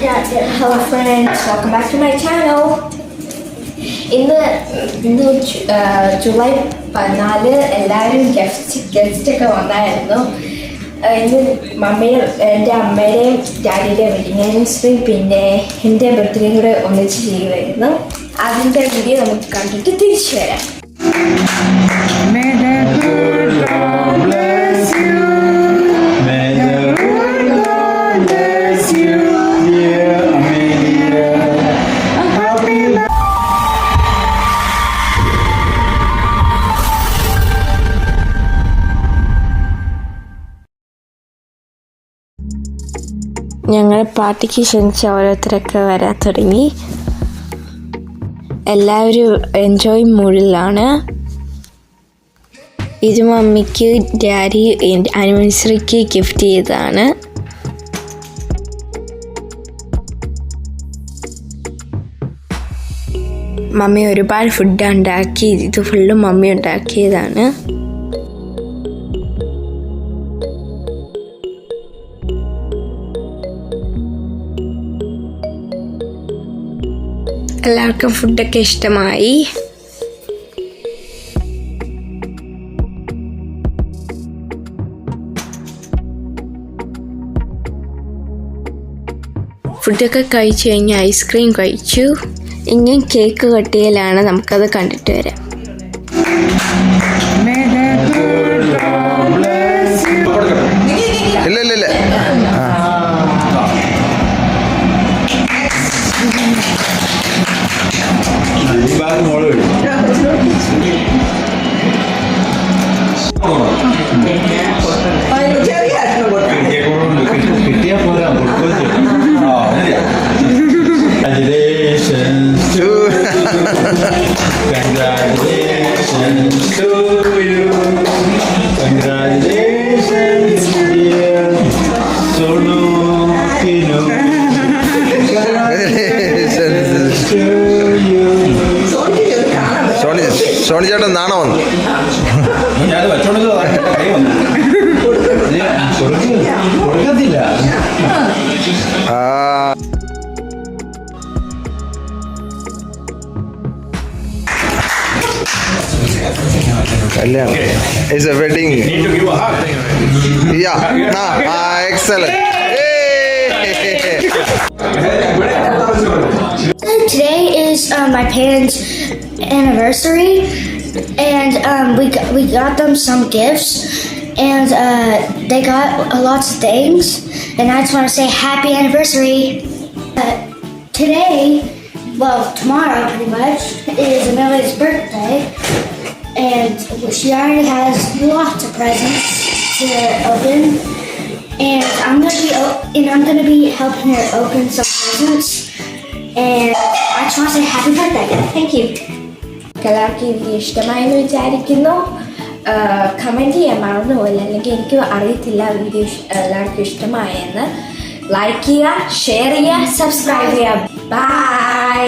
Hello friends welcome back to my channel ഇന്ന് ഇന്ന് July പതിനാല് എല്ലാവരും ഗസ്റ്റ് ഗസ്റ്റ് ഒക്കെ വന്നായിരുന്നു. ഇന്ന് മമ്മിയുടെ എന്റെ അമ്മയുടെയും ഡാഡിയുടെയും വെഡിങ് ആനിവേഴ്സറി പിന്നെ എന്റെ ബർത്ത്ഡേയും കൂടെ ഒന്നിച്ച് ചെയ്യുമായിരുന്നു അതിന്റെ വീഡിയോ നമുക്ക് കണ്ടിട്ട് തിരിച്ചു വരാം. ഞങ്ങൾ പാർട്ടിക്ക് ക്ഷണിച്ച ഓരോരുത്തരൊക്കെ വരാൻ തുടങ്ങി. എല്ലാവരും എൻജോയ് മൂഡിലാണ്. ഇത് മമ്മിക്ക് ഡാഡി ആനിവേഴ്സറിക്ക് ഗിഫ്റ്റ് ചെയ്തതാണ്. മമ്മി ഒരുപാട് ഫുഡ് ഉണ്ടാക്കി. ഇത് ഫുള്ളും മമ്മി ഉണ്ടാക്കിയതാണ്. എല്ലാവർക്കും ഫുഡൊക്കെ ഇഷ്ടമായി. ഫുഡൊക്കെ കഴിച്ചു കഴിഞ്ഞ് ഐസ്ക്രീം കഴിച്ചു. ഇനിയും കേക്ക് കട്ടിയിലാണ്. നമുക്കത് കണ്ടിട്ട് വരാം. കിട്ടിയാ പോരാ കൊടുക്കുകയും ആ മതിയാ. Congratulations to Congratulations to you. Congratulations, dear Sonu Kinu. Soni ചേട്ടൻ നാണം വന്നു. ആ. കല്യാണം it's a wedding. Yeah ah excellent Um, my parents' anniversary, and um, we got, we got them some gifts, and uh, they got uh, lots of things. And I just want to say happy anniversary. Uh, today, well, tomorrow pretty much is Amelia's birthday, and she already has lots of presents to open. And I'm gonna be and I'm gonna be helping her open some presents. And I just want to say happy birthday. Thank you. എല്ലാവർക്കും ഇത് ഇഷ്ടമായെന്ന് വിചാരിക്കുന്നു. Comment ചെയ്യാൻ മറന്നുപോലെ അല്ലെങ്കിൽ എനിക്ക് അറിയത്തില്ല. Video എല്ലാവർക്കും ഇഷ്ടമായെന്ന്. ലൈക്ക് ചെയ്യുക ഷെയർ ചെയ്യുക സബ്സ്ക്രൈബ് ചെയ്യുക. ബൈ